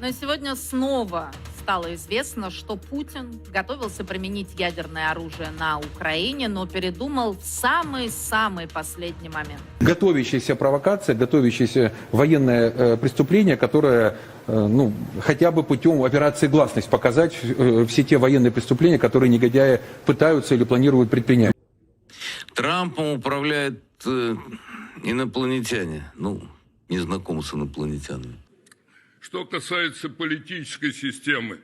Но сегодня снова стало известно, что Путин готовился применить ядерное оружие на Украине, но передумал в самый-самый последний момент. готовящаяся провокация, готовящееся военное э, преступление, которое, э, ну, хотя бы путем операции «Гласность» показать э, все те военные преступления, которые негодяи пытаются или планируют предпринять. Трампом управляют э, инопланетяне. Ну, не знакомы с инопланетянами. Что касается политической системы,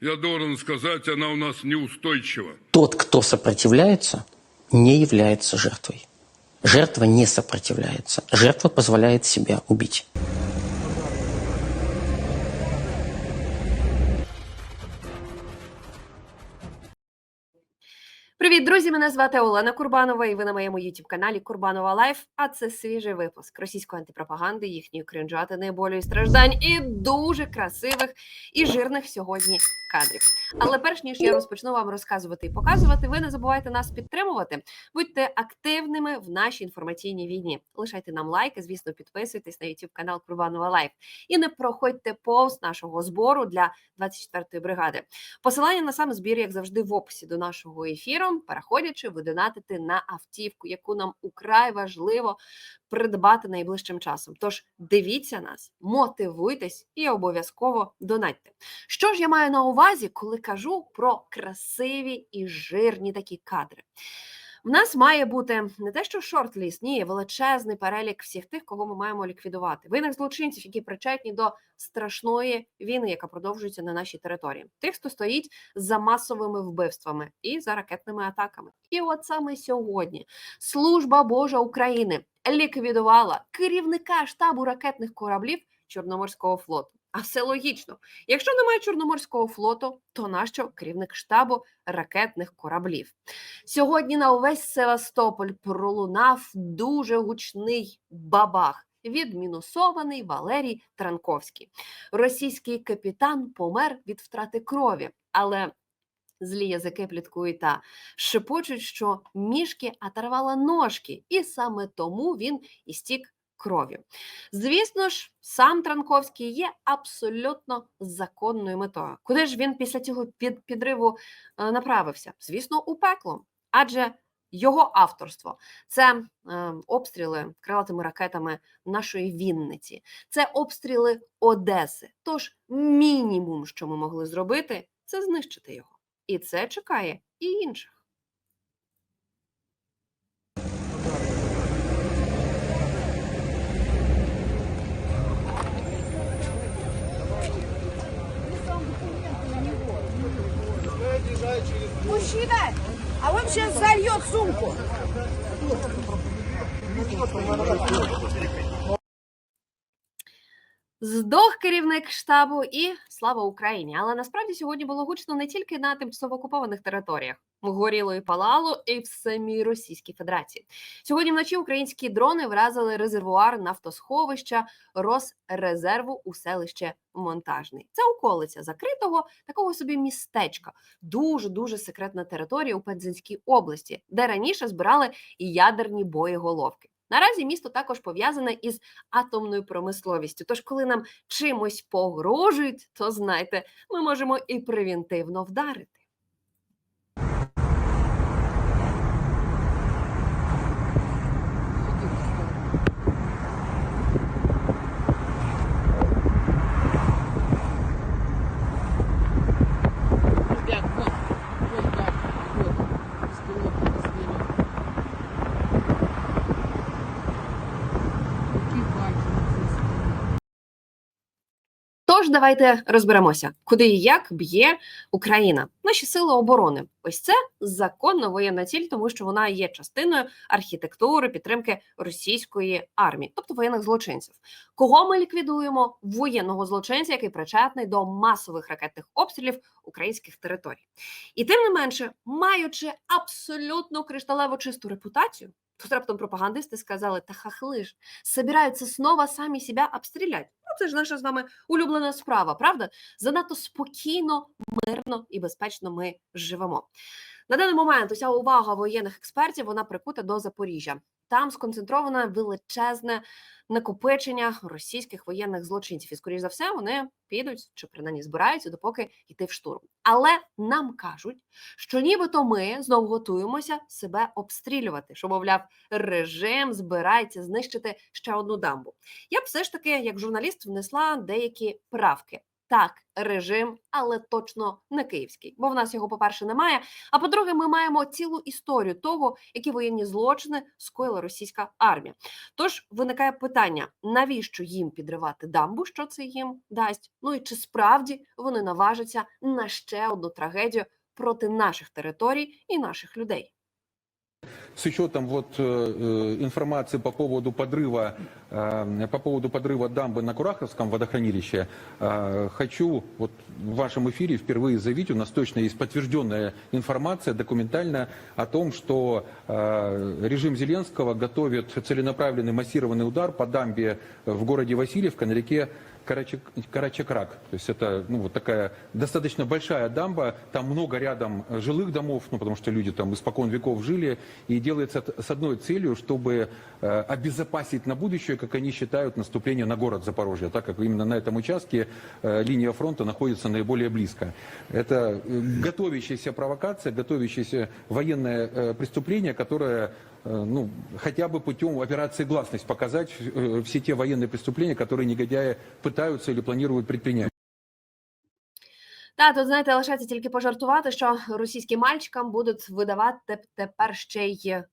я должен сказать, она у нас неустойчива. Тот, кто сопротивляется, не является жертвой. Жертва не сопротивляется. Жертва позволяет себя убить. Привіт, друзі! Мене звати Олена Курбанова, і ви на моєму youtube каналі Курбанова Лайф. А це свіжий випуск російської антипропаганди, їхньої кринжатини, болю і страждань, і дуже красивих і жирних сьогодні кадрів. Але перш ніж я розпочну вам розказувати і показувати, ви не забувайте нас підтримувати. Будьте активними в нашій інформаційній війні. Лишайте нам лайки, звісно, підписуйтесь на youtube канал Курбанова Лайф. І не проходьте повз нашого збору для 24-ї бригади. Посилання на сам збір, як завжди, в описі до нашого ефіру. Переходячи, ви донатите на автівку, яку нам украй важливо придбати найближчим часом. Тож дивіться нас, мотивуйтесь і обов'язково донатьте. Що ж я маю на увазі, коли кажу про красиві і жирні такі кадри? В нас має бути не те, що шорт-ліст, ні, величезний перелік всіх тих, кого ми маємо ліквідувати. Винних злочинців, які причетні до страшної війни, яка продовжується на нашій території, тих, хто стоїть за масовими вбивствами і за ракетними атаками. І от саме сьогодні служба Божа України ліквідувала керівника штабу ракетних кораблів Чорноморського флоту. А все логічно. Якщо немає Чорноморського флоту, то нащо керівник штабу ракетних кораблів? Сьогодні на увесь Севастополь пролунав дуже гучний бабах. Відмінусований Валерій Транковський. Російський капітан помер від втрати крові, але злі язики пліткують та шепочуть, що мішки оторвала ножки, і саме тому він і кров'ю. Звісно ж, сам Транковський є абсолютно законною метою. Куди ж він після цього під, підриву е, направився? Звісно, у пекло. Адже його авторство це е, обстріли крилатими ракетами нашої Вінниці, це обстріли Одеси. Тож мінімум, що ми могли зробити, це знищити його. І це чекає і інших. Мужчина, а он сейчас зальет сумку. Здох керівник штабу і слава Україні. Але насправді сьогодні було гучно не тільки на тимчасово окупованих територіях. Горіло і палало, і в самій Російській Федерації. Сьогодні вночі українські дрони вразили резервуар нафтосховища Росрезерву у селище Монтажний. Це околиця закритого такого собі містечка. Дуже дуже секретна територія у Пензенській області, де раніше збирали ядерні боєголовки. Наразі місто також пов'язане із атомною промисловістю. Тож, коли нам чимось погрожують, то знайте, ми можемо і превентивно вдарити. Тож давайте розберемося, куди і як б'є Україна. Наші сили оборони. Ось це законна воєнна ціль, тому що вона є частиною архітектури підтримки російської армії, тобто воєнних злочинців. Кого ми ліквідуємо? Воєнного злочинця, який причетний до масових ракетних обстрілів українських територій. І тим не менше, маючи абсолютно кришталево чисту репутацію. Тут раптом пропагандисти сказали, та хахли ж, собираються снова самі себе обстріляти. Ну, це ж наша з вами улюблена справа, правда? Занадто спокійно, мирно і безпечно ми живемо. На даний момент уся увага воєнних експертів вона прикута до Запоріжжя. Там сконцентроване величезне накопичення російських воєнних злочинців. І, скоріш за все, вони підуть чи принаймні збираються допоки йти в штурм. Але нам кажуть, що нібито ми знову готуємося себе обстрілювати, що мовляв, режим збирається знищити ще одну дамбу. Я б все ж таки, як журналіст, внесла деякі правки. Так, режим, але точно не київський, бо в нас його, по-перше, немає. А по-друге, ми маємо цілу історію того, які воєнні злочини скоїла російська армія. Тож виникає питання: навіщо їм підривати дамбу? Що це їм дасть? Ну і чи справді вони наважаться на ще одну трагедію проти наших територій і наших людей? С учетом вот э, э, информации по поводу подрыва, э, по поводу подрыва дамбы на Кураховском водохранилище, хочу вот в вашем эфире впервые заявить, у нас точно есть подтвержденная информация документальная о том, что режим Зеленского готовит целенаправленный массированный удар по дамбе в городе Васильевка на реке Карачак, Карачакрак. То есть это ну, вот такая достаточно большая дамба, там много рядом жилых домов, ну, потому что люди там испокон веков жили, и делается с одной целью, чтобы э, обезопасить на будущее, как они считают, наступление на город Запорожье, так как именно на этом участке э, линия фронта находится наиболее близко. Это э, готовящаяся провокация, готовящееся военное преступление, которое ну, хотя бы путем операции «Гласность» показать э, все те военные преступления, которые негодяи пытаются или планируют предпринять. Та тут знаєте, лишається тільки пожартувати, що російським мальчикам будуть видавати теп- тепер ще й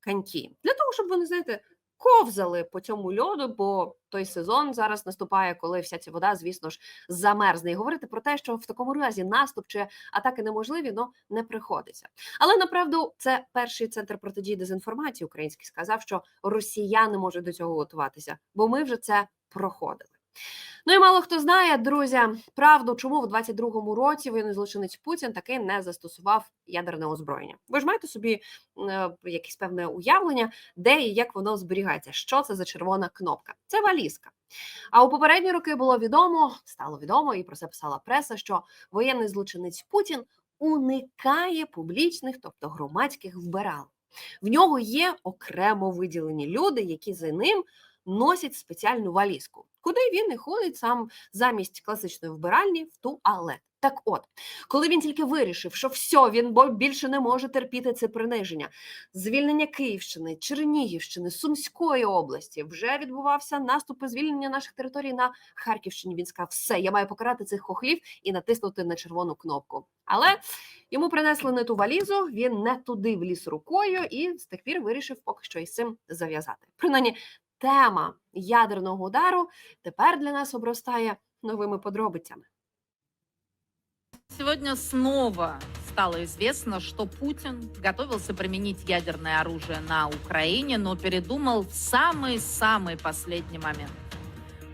канті для того, щоб вони знаєте. Ковзали по цьому льоду, бо той сезон зараз наступає, коли вся ця вода, звісно ж, замерзне. І говорити про те, що в такому разі наступ чи атаки неможливі, ну не приходиться. Але направду це перший центр протидії дезінформації український сказав, що росіяни можуть до цього готуватися, бо ми вже це проходили. Ну і мало хто знає, друзі, правду, чому в 22-му році воєнний злочинець Путін таки не застосував ядерне озброєння. Ви ж маєте собі е, якесь певне уявлення, де і як воно зберігається. Що це за червона кнопка? Це валізка. А у попередні роки було відомо, стало відомо, і про це писала преса, що воєнний злочинець Путін уникає публічних, тобто громадських вбирал. В нього є окремо виділені люди, які за ним носять спеціальну валізку, куди він і ходить сам замість класичної вбиральні в туалет. Так от, коли він тільки вирішив, що все, він більше не може терпіти це приниження, звільнення Київщини, Чернігівщини, Сумської області вже відбувався наступ і звільнення наших територій на Харківщині. Він сказав, все, я маю покарати цих хохлів і натиснути на червону кнопку. Але йому принесли не ту валізу, він не туди вліз рукою і з тих пір вирішив поки що із цим зав'язати. Принаймні, тема ядерного удару тепер для нас обростає новими подробицями. Сегодня снова стало известно, что Путин готовился применить ядерное оружие на Украине, но передумал в самый-самый последний момент.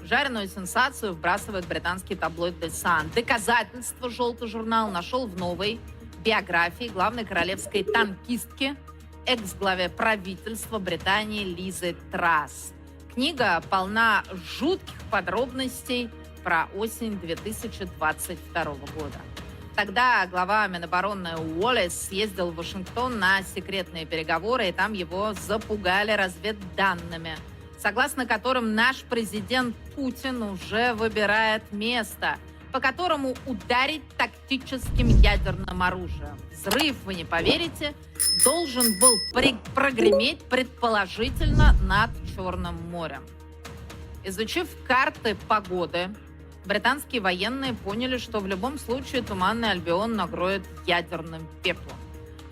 В жареную сенсацию вбрасывает британский таблоид The Sun. Доказательство желтый журнал нашел в новой биографии главной королевской танкистки, экс-главе правительства Британии Лизы Трасс. Книга полна жутких подробностей про осень 2022 года. Тогда глава Минобороны Уоллес съездил в Вашингтон на секретные переговоры, и там его запугали разведданными, согласно которым наш президент Путин уже выбирает место, по которому ударить тактическим ядерным оружием. Взрыв, вы не поверите, должен был прогреметь предположительно над Черным морем. Изучив карты погоды, британские военные поняли, что в любом случае туманный Альбион накроет ядерным пеплом.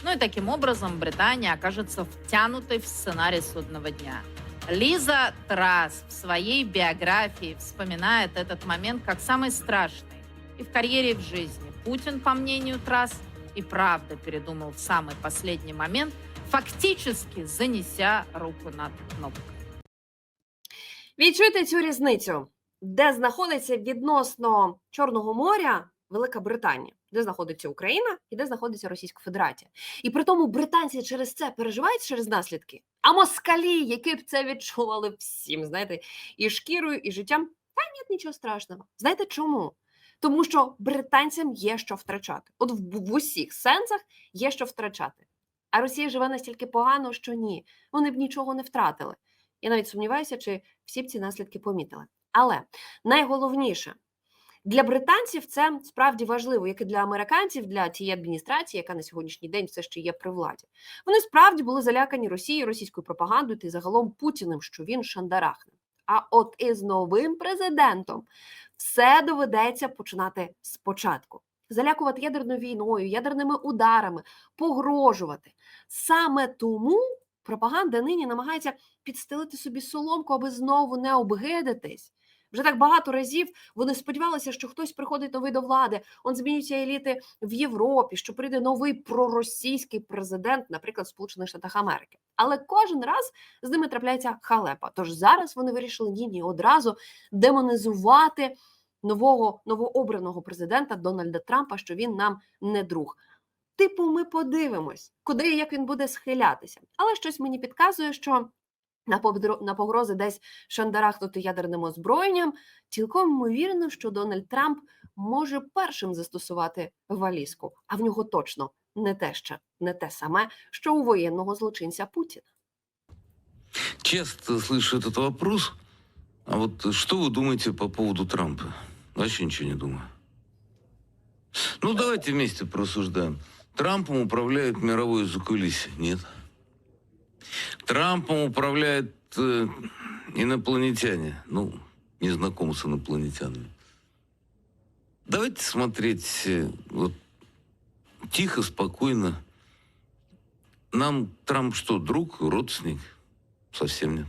Ну и таким образом Британия окажется втянутой в сценарий судного дня. Лиза Трасс в своей биографии вспоминает этот момент как самый страшный и в карьере, и в жизни. Путин, по мнению Трасс, и правда передумал в самый последний момент, фактически занеся руку над кнопкой. Відчуйте цю різницю, де знаходиться відносно Чорного моря Велика Британія, де знаходиться Україна і де знаходиться Російська Федерація. І при тому британці через це переживають через наслідки. А москалі, які б це відчували всім, знаєте, і шкірою, і життям, та ні, нічого страшного. Знаєте чому? Тому що британцям є що втрачати. От в, в усіх сенсах є що втрачати. А Росія живе настільки погано, що ні, вони б нічого не втратили. Я навіть сумніваюся, чи всі б ці наслідки помітили. Але найголовніше для британців це справді важливо, як і для американців, для тієї адміністрації, яка на сьогоднішній день все ще є при владі. Вони справді були залякані Росією, російською пропагандою та загалом Путіним, що він шандарахне. А от із новим президентом все доведеться починати спочатку. Залякувати ядерною війною, ядерними ударами, погрожувати. Саме тому пропаганда нині намагається підстелити собі соломку, аби знову не обгидитись. Вже так багато разів вони сподівалися, що хтось приходить новий до влади, он змінюються еліти в Європі, що прийде новий проросійський президент, наприклад, Сполучених Штатах Америки. Але кожен раз з ними трапляється халепа. Тож зараз вони вирішили ні, ні одразу демонізувати нового новообраного президента Дональда Трампа, що він нам не друг. Типу, ми подивимось, куди і як він буде схилятися. Але щось мені підказує, що на побдро- на погрози десь шандарахнути ядерним озброєнням, цілком ймовірно, що Дональд Трамп може першим застосувати валізку, а в нього точно не те ще не те саме, що у воєнного злочинця Путіна. Часто слышу этот вопрос. А вот что вы думаете по поводу Трампа? Вообще ничего не думаю. Ну, давайте вместе просуждаем. Трампом управляет мировое закулисье? Нет. Трампом управляют э, инопланетяне. Ну, не знакомы с инопланетянами. Давайте смотреть э, вот тихо, спокойно. Нам Трамп что, друг, родственник? Совсем нет.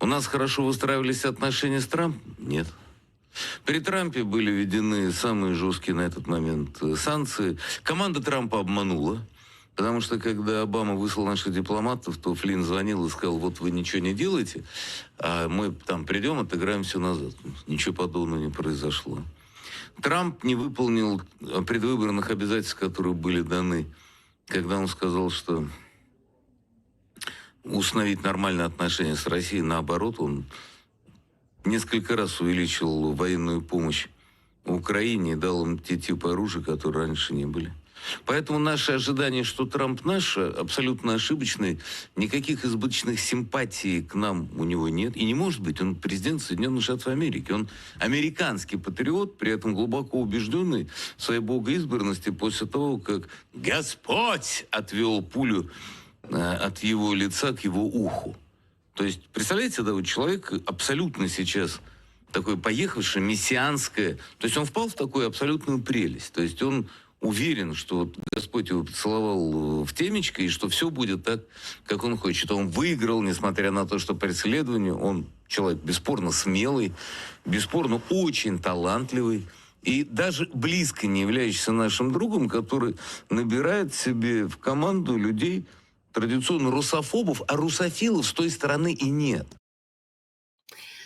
У нас хорошо выстраивались отношения с Трампом? Нет. При Трампе были введены самые жесткие на этот момент э, санкции. Команда Трампа обманула. Потому что когда Обама выслал наших дипломатов, то Флинн звонил и сказал, вот вы ничего не делаете, а мы там придем, отыграем все назад. Ничего подобного не произошло. Трамп не выполнил предвыборных обязательств, которые были даны, когда он сказал, что установить нормальные отношения с Россией, наоборот, он несколько раз увеличил военную помощь Украине и дал им те типы оружия, которые раньше не были. Поэтому наши ожидания, что Трамп наш, абсолютно ошибочные. Никаких избыточных симпатий к нам у него нет. И не может быть. Он президент Соединенных Штатов Америки. Он американский патриот, при этом глубоко убежденный в своей богоизбранности после того, как Господь отвел пулю э, от его лица к его уху. То есть, представляете, да, вот человек абсолютно сейчас такое поехавшее, мессианское. То есть он впал в такую абсолютную прелесть. То есть он уверен, что Господь его поцеловал э, в темечко, и что все будет так, как он хочет. Он выиграл, несмотря на то, что преследование, он человек бесспорно смелый, бесспорно очень талантливый, и даже близко не являющийся нашим другом, который набирает себе в команду людей, традиционно русофобов, а русофилов с той стороны и нет.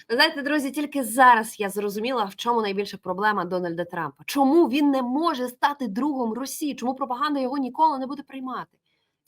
Ви Знаєте, друзі, тільки зараз я зрозуміла, в чому найбільша проблема Дональда Трампа. Чому він не може стати другом Росії? Чому пропаганда його ніколи не буде приймати?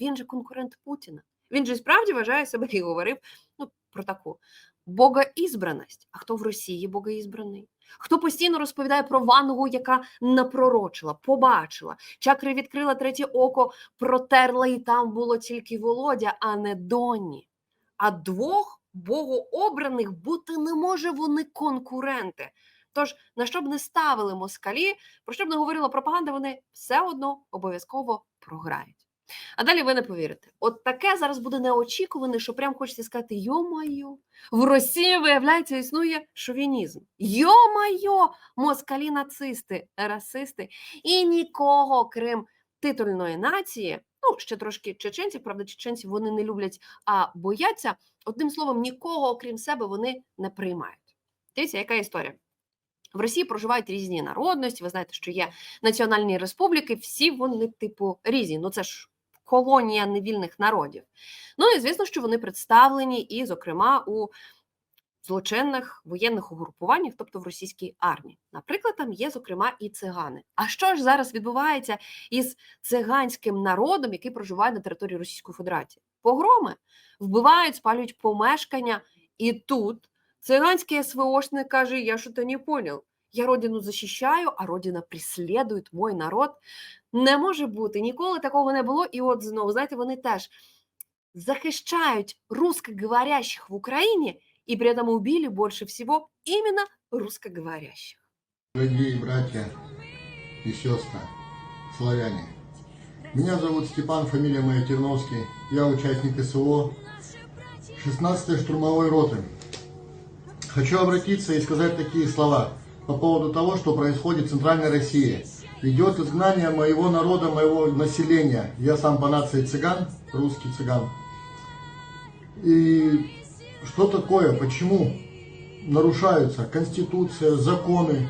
Він же конкурент Путіна. Він же справді вважає себе і говорив ну, про таку богоізбраність. А хто в Росії богоізбраний? Хто постійно розповідає про вангу, яка напророчила, побачила, чакри відкрила третє око, протерла, і там було тільки Володя, а не Донні. А двох богообраних бути не може вони конкуренти. Тож на що б не ставили москалі, про що б не говорила пропаганда, вони все одно обов'язково програють. А далі ви не повірите, от таке зараз буде неочікуване, що прям хочеться сказати: йо-майо, в Росії, виявляється, існує шовінізм. Йо-майо, москалі нацисти, расисти і нікого, крім титульної нації, ну ще трошки чеченців, правда, чеченців вони не люблять, а бояться. Одним словом, нікого, окрім себе, вони не приймають. Дивіться, яка історія. В Росії проживають різні народності. Ви знаєте, що є національні республіки, всі вони, типу, різні. Ну це ж колонія невільних народів. Ну і звісно, що вони представлені, і, зокрема, у злочинних воєнних угрупуваннях, тобто в російській армії. Наприклад, там є, зокрема, і цигани. А що ж зараз відбувається із циганським народом, який проживає на території Російської Федерації? Погроми вбивають, спалюють помешкання, і тут циганський СВОшник каже: Я що то не понял. Я родину захищаю, а родина преслідує мой народ. Не може бути, ніколи такого не було. І от знову, знаєте, вони теж захищають русскоговорящих в Україні, і при этом убили більше всього іменно русскоговорящих. Дорогие братья и сестры, славяне. Меня зовут Степан, фамилия моя Терновский. Я участник СВО 16-й штурмовой роты. Хочу обратиться и сказать такие слова по поводу того, что происходит в Центральной России. Идет изгнание моего народа, моего населения. Я сам по нации цыган, русский цыган. И что такое, почему нарушаются Конституция, законы,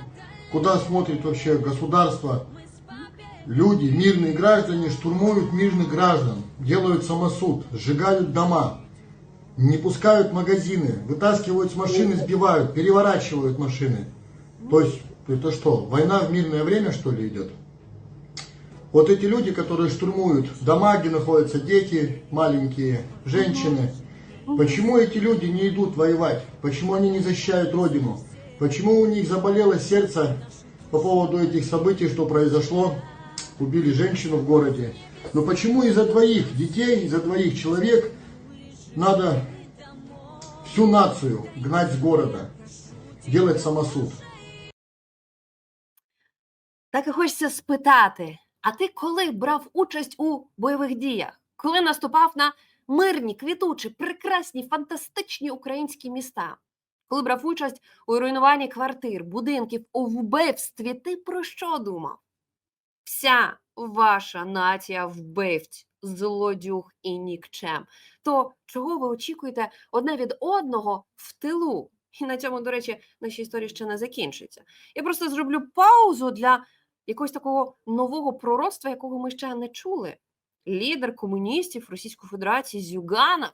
куда смотрит вообще государство. Люди, мирные граждане, штурмуют мирных граждан, делают самосуд, сжигают дома, не пускают магазины, вытаскивают с машины, сбивают, переворачивают машины. То есть, это что, война в мирное время, что ли, идет? Вот эти люди, которые штурмуют дома, где находятся дети маленькие, женщины, почему эти люди не идут воевать? Почему они не защищают Родину? Почему у них заболело сердце по поводу этих событий, что произошло? Убили женщину в городе. Но почему из-за двоих детей, из-за двоих человек надо всю нацию гнать с города, делать самосуд? Так і хочеться спитати: а ти коли брав участь у бойових діях? Коли наступав на мирні, квітучі, прекрасні, фантастичні українські міста? Коли брав участь у руйнуванні квартир, будинків, у вбивстві, ти про що думав? Вся ваша нація вбивць, злодюг і нікчем. То чого ви очікуєте одне від одного в тилу? І на цьому, до речі, наші історії ще не закінчиться. Я просто зроблю паузу для якогось такого нового пророцтва, якого ми ще не чули. Лідер комуністів Російської Федерації Зюганов,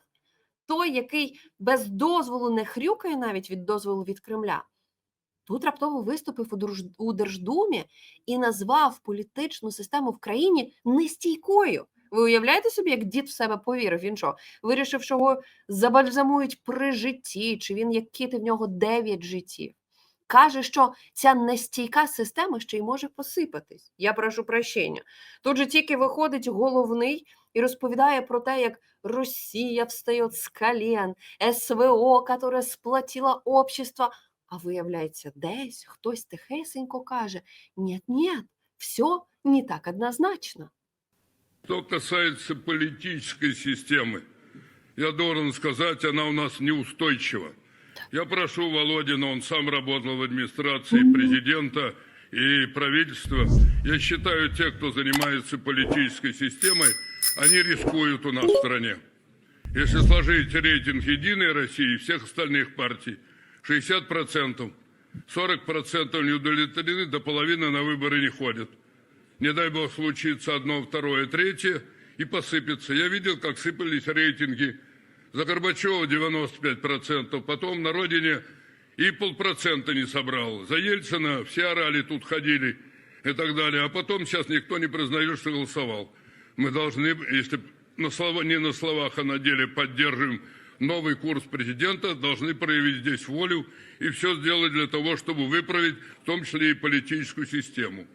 той, який без дозволу не хрюкає навіть від дозволу від Кремля, тут раптово виступив у Держдумі і назвав політичну систему в країні нестійкою. Ви уявляєте собі, як дід в себе повірив? Він що, вирішив, що його забальзамують при житті, чи він як кіт, і в нього дев'ять життів. Каже, що ця нестійка система ще й може посипатись. Я прошу прощення. Тут же тільки виходить головний і розповідає про те, як Росія встає з колен, СВО, яке сплотило общество. А виявляється, десь хтось тихесенько каже: ні, ні, все не так однозначно. Что касается политической системы, я должен сказать, она у нас неустойчива. Я прошу Володина, он сам работал в администрации президента и правительства. Я считаю, те, кто занимается политической системой, они рискуют у нас в стране. Если сложить рейтинг Единой России и всех остальных партий, 60%, 40% не удовлетворены, до половины на выборы не ходят. Не дай бог случится одно, второе, третье и посыпется. Я видел, как сыпались рейтинги за Горбачева 95%, потом на родине и полпроцента не собрал. За Ельцина все орали, тут ходили и так далее. А потом сейчас никто не признает, что голосовал. Мы должны, если на слова, не на словах, а на деле поддерживаем новый курс президента, должны проявить здесь волю и все сделать для того, чтобы выправить в том числе и политическую систему.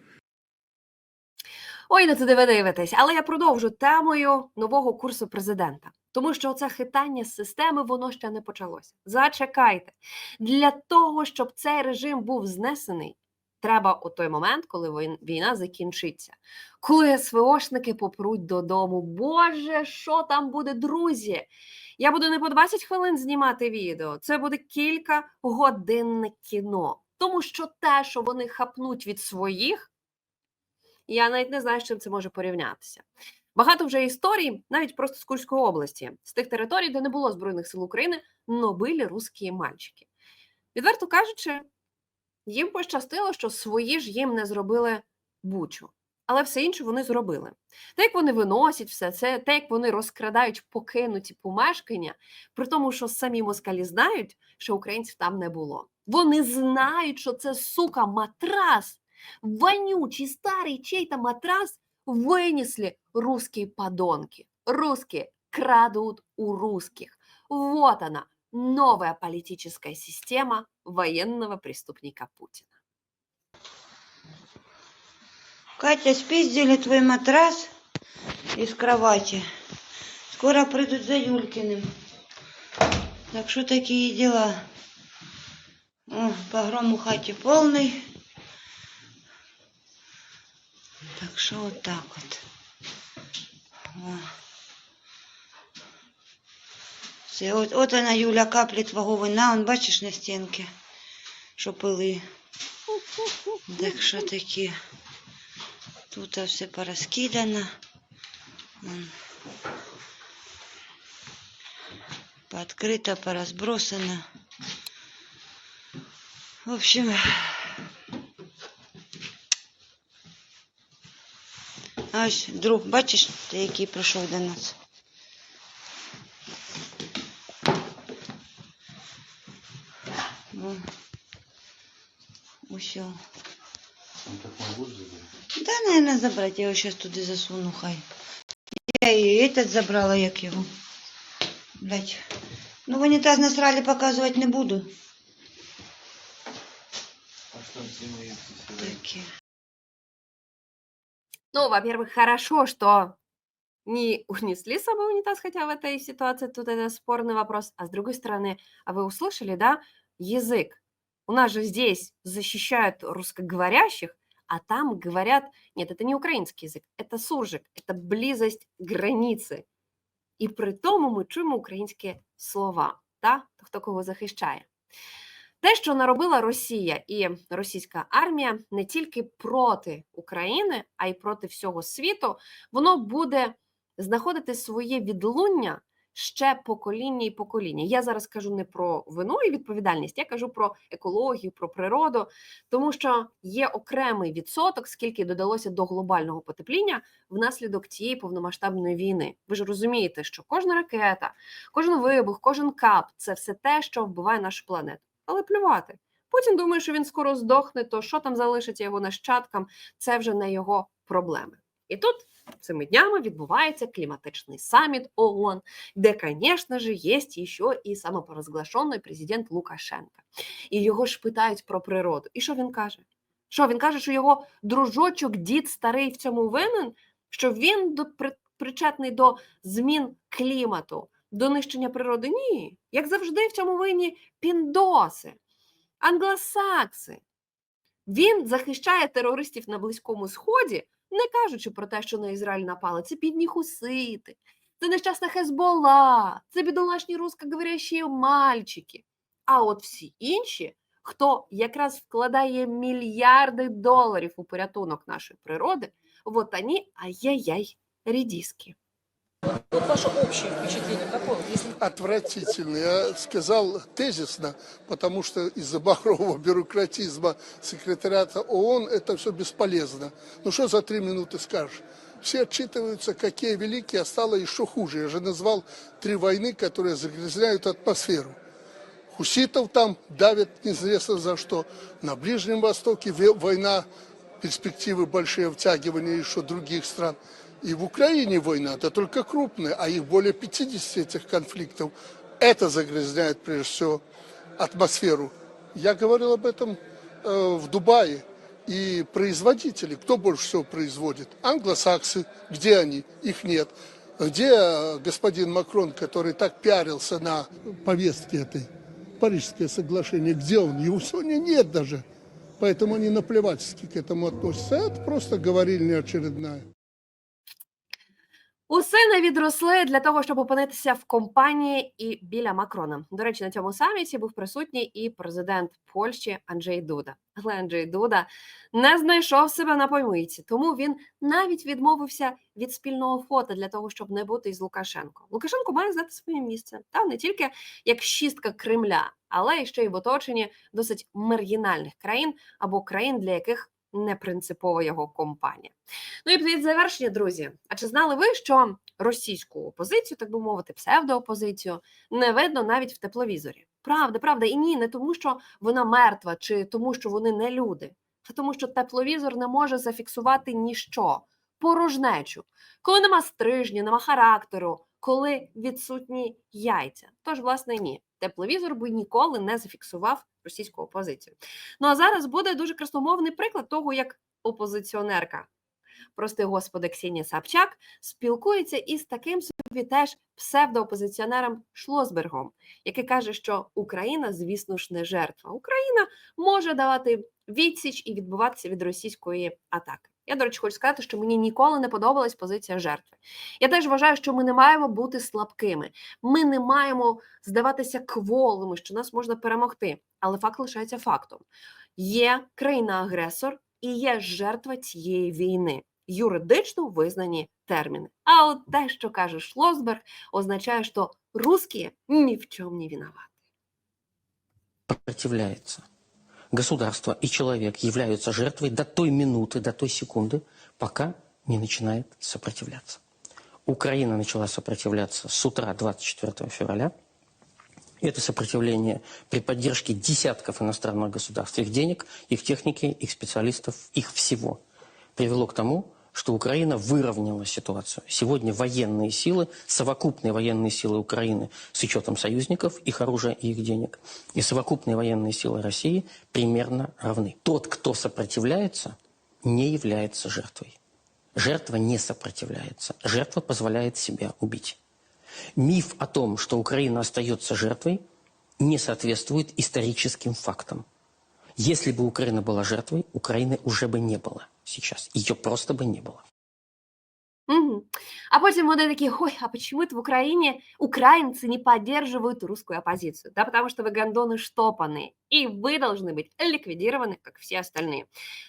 Ой, не туди ви дивитесь, але я продовжу темою нового курсу президента. Тому що це хитання з системи воно ще не почалося. Зачекайте. Для того, щоб цей режим був знесений, треба у той момент, коли війна закінчиться. Коли СВОшники попруть додому. Боже, що там буде, друзі? Я буду не по 20 хвилин знімати відео, це буде кілька годинне кіно. Тому що те, що вони хапнуть від своїх, я навіть не знаю, з чим це може порівнятися. Багато вже історій, навіть просто з Курської області, з тих територій, де не було Збройних сил України, но били русські мальчики. Відверто кажучи, їм пощастило, що свої ж їм не зробили бучу. Але все інше вони зробили. Те, як вони виносять все це, те, як вони розкрадають покинуті помешкання, при тому, що самі москалі знають, що українців там не було. Вони знають, що це сука матрас, вонючий старый чей-то матрас вынесли русские подонки. Русские крадут у русских. Вот она, новая политическая система военного преступника Путина. Катя, спиздили твой матрас из кровати. Скоро придут за Юлькиным. Так что такие дела. О, погром у хате полный. Так что вот так вот. О. Це от, от вона, Юля, каплі твого вина, он бачиш на стінки, що пили. Так що такі. Тут все порозкидано. Пооткрыто, поразбросано. В общем, ось друг, бачиш, ти який прийшов до нас. Вон. Усё. Да, наверное, забрать. Я его сейчас туда засуну, хай. Я и этот забрала, як его. Блять. Ну, в унитаз насрали, показывать не буду. Таки. Ну, во-первых, хорошо, что не унесли с собой унитаз, хотя в этой ситуации тут это спорный вопрос. А с другой стороны, а вы услышали, да, язык? У нас же здесь защищают русскоговорящих, а там говорят, нет, это не украинский язык, это суржик, это близость границі. І при тому ми чуємо українські слова, та? хто кого захищає. Те, що наробила Росія і російська армія не тільки проти України, а й проти всього світу, воно буде знаходити своє відлуння ще покоління і покоління. Я зараз кажу не про вину і відповідальність, я кажу про екологію, про природу, тому що є окремий відсоток, скільки додалося до глобального потепління внаслідок тієї повномасштабної війни. Ви ж розумієте, що кожна ракета, кожен вибух, кожен кап це все те, що вбиває нашу планету. Але плювати. Путін думає, що він скоро здохне, то що там залишиться його нащадкам, це вже не його проблеми. І тут цими днями відбувається кліматичний саміт ООН, де, звісно ж, є ще і самопоразглашений президент Лукашенка. І його ж питають про природу. І що він каже? Що він каже, що його дружочок, дід старий в цьому винен, що він до, при, причетний до змін клімату, до нищення природи? Ні. Як завжди, в цьому винні піндоси, англосакси. Він захищає терористів на Близькому Сході, не кажучи про те, що на Ізраїль напали. Це бідні хусити, це нещасна Хезбола, це бідолашні русскоговорящі мальчики. А от всі інші, хто якраз вкладає мільярди доларів у порятунок нашої природи, от вони ай-яй-яй рідіски. Отвратительно. Я сказал тезисно, потому что из-за багрового бюрократизма секретариата ООН это все бесполезно. Ну что за три минуты скажешь? Все отчитываются, какие великие, а стало еще хуже. Я же назвал три войны, которые загрязняют атмосферу. Хуситов там давят неизвестно за что. На Ближнем Востоке война, перспективы большие втягивания еще других стран. И в Украине война, это только крупная, а их более 50 этих конфликтов. Это загрязняет прежде всего атмосферу. Я говорил об этом э, в Дубае. И производители, кто больше всего производит? Англосаксы. Где они? Их нет. Где э, господин Макрон, который так пиарился на повестке этой? Парижское соглашение, где он? Его сегодня нет даже. Поэтому они наплевательски к этому относятся. Это просто говорильня очередная. Усе не відросли для того, щоб опинитися в компанії і біля Макрона. До речі, на цьому саміті був присутній і президент Польщі Анджей Дуда. Але Анджей Дуда не знайшов себе на помийці, тому він навіть відмовився від спільного фото для того, щоб не бути із Лукашенко. Лукашенко має знати своє місце, та не тільки як шістка Кремля, але й ще й в оточенні досить маргінальних країн або країн, для яких не принципова його компанія. Ну і під завершення, друзі. А чи знали ви, що російську опозицію, так би мовити, псевдоопозицію, не видно навіть в тепловізорі? Правда, правда, і ні, не тому, що вона мертва, чи тому, що вони не люди, а тому, що тепловізор не може зафіксувати ніщо, порожнечу, коли нема стрижня, нема характеру, коли відсутні яйця. Тож, власне, ні, тепловізор би ніколи не зафіксував російську опозицію. Ну а зараз буде дуже красномовний приклад того, як опозиціонерка прости господи, Ксенія Собчак спілкується із таким собі теж псевдоопозиціонером Шлосбергом, який каже, що Україна, звісно ж, не жертва. Україна може давати відсіч і відбуватися від російської атаки. Я, до речі, хочу сказати, що мені ніколи не подобалась позиція жертви. Я теж вважаю, що ми не маємо бути слабкими. Ми не маємо здаватися кволими, що нас можна перемогти. Але факт лишається фактом: є країна-агресор і є жертва цієї війни. Юридично визнані терміни. А от те, що каже Шлосберг, означає, що русські ні в чому не виноваты. Сопротивляется. Государство и человек являются жертвой до той минуты, до той секунды, пока не начинает сопротивляться. Украина начала сопротивляться с утра 24 февраля. Это сопротивление при поддержке десятков иностранных государств, их денег, их техники, их специалистов, их всего, привело к тому, что Украина выровняла ситуацию. Сегодня военные силы, совокупные военные силы Украины с учетом союзников, их оружия и их денег, и совокупные военные силы России примерно равны. Тот, кто сопротивляется, не является жертвой. Жертва не сопротивляется. Жертва позволяет себя убить. Миф о том, что Украина остается жертвой, не соответствует историческим фактам. Если бы Украина была жертвой, Украины уже бы не было сейчас. Ее просто бы не было. Мгм. А потом вот такие, ой, а почему это в Украине украинцы не поддерживают русскую оппозицию? Да потому что вы гандоны штопаны, і ви должны быть ліквідіровані, як всі остальні.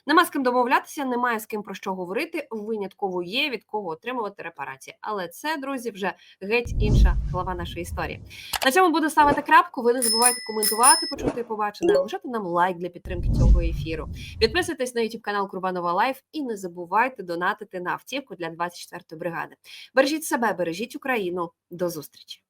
Нема з ким домовлятися, немає з ким про що говорити. Винятково є від кого отримувати репарації. Але це, друзі, вже геть інша глава нашої історії. На цьому буду ставити крапку. Ви не забувайте коментувати, почути і побачене, лишати нам лайк для підтримки цього ефіру. Підписуйтесь на YouTube канал Курбанова Лайф і не забувайте донатити на автівку для 24-ї бригади. Бережіть себе, бережіть Україну. До зустрічі!